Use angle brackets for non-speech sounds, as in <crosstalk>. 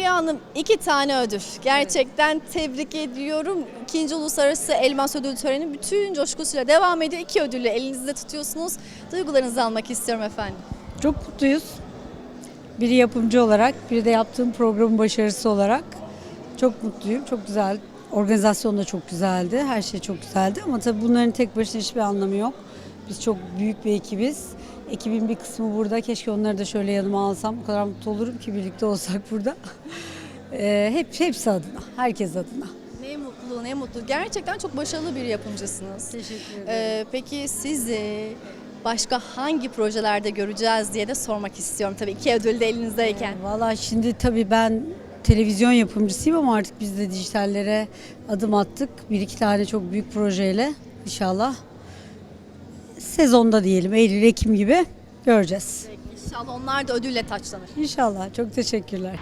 Hanım iki tane ödül. Gerçekten tebrik ediyorum. İkinci Uluslararası Elmas Ödül Töreni bütün coşkusuyla devam ediyor. İki ödülü elinizde tutuyorsunuz. Duygularınızı almak istiyorum efendim. Çok mutluyuz. Biri yapımcı olarak, biri de yaptığım programın başarısı olarak. Çok mutluyum, çok güzel. Organizasyon da çok güzeldi, her şey çok güzeldi. Ama tabii bunların tek başına hiçbir anlamı yok. Biz çok büyük bir ekibiz. Ekibin bir kısmı burada. Keşke onları da şöyle yanıma alsam. O kadar mutlu olurum ki birlikte olsak burada. <laughs> Ee, hep, hepsi adına, herkes adına. Ne mutlu, ne mutlu. Gerçekten çok başarılı bir yapımcısınız. Teşekkür ederim. Ee, peki sizi başka hangi projelerde göreceğiz diye de sormak istiyorum. Tabii iki ödül de elinizdeyken. Valla şimdi tabii ben televizyon yapımcısıyım ama artık biz de dijitallere adım attık. Bir iki tane çok büyük projeyle inşallah sezonda diyelim Eylül Ekim gibi göreceğiz. İnşallah onlar da ödülle taçlanır. İnşallah çok teşekkürler.